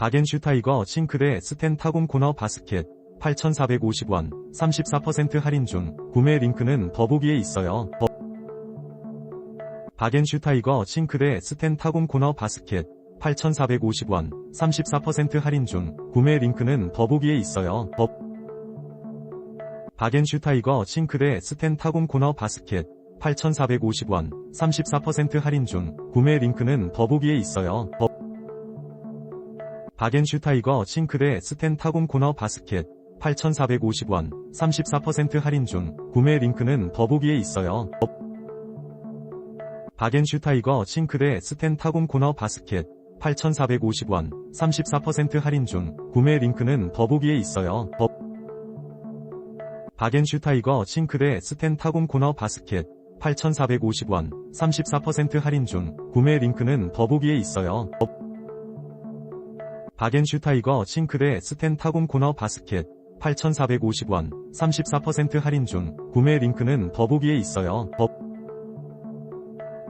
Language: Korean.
바겐슈타이거 싱크대 스텐 타공 코너 바스켓 8,450원 34% 할인 중 구매 링크는 더보기에 있어요. 더- 바겐슈타이거 싱크대 스텐 타공 코너 바스켓 8,450원 34% 할인 중 구매 링크는 더보기에 있어요. 더- 바겐슈타이거 싱크대 스텐 타공 코너 바스켓 8,450원 34% 할인 중 구매 링크는 더보기에 있어요. 더- 바겐슈타이거 싱크대 스텐 타공 코너 바스켓 8,450원 34% 할인 중 구매 링크는 더보기에 있어요. 더- 바겐슈타이거 싱크대 스텐 타공 코너 바스켓 8,450원 34% 할인 중 구매 링크는 더보기에 있어요. 더- 바겐슈타이거 싱크대 스텐 타공 코너 바스켓 8,450원 34% 할인 중 구매 링크는 더보기에 있어요. 더- 바겐슈타이거 싱크대 스텐 타공 코너 바스켓 8,450원 34% 할인 중 구매 링크는 더보기에 있어요. 더-